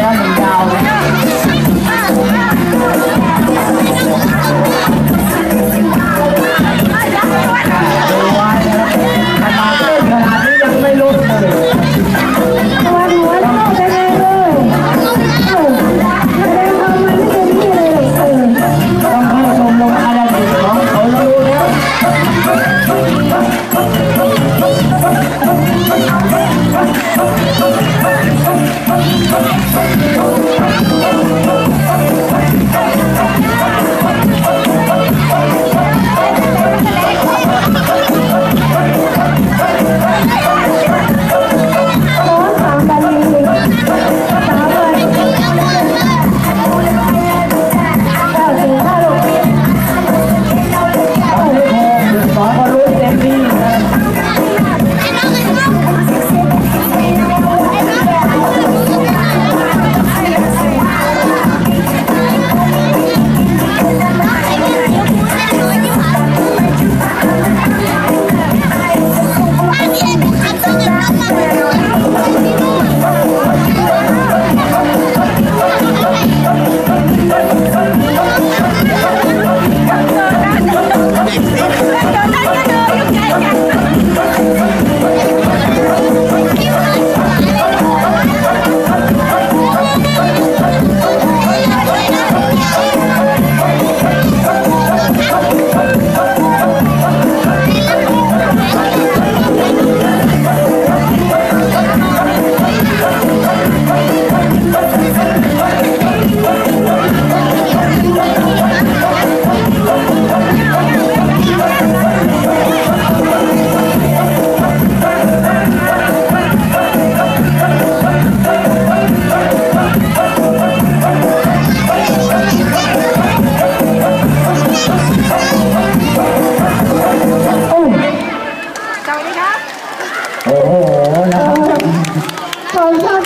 ทีขึ้ ครับ โอ้โหนะครับองชอบ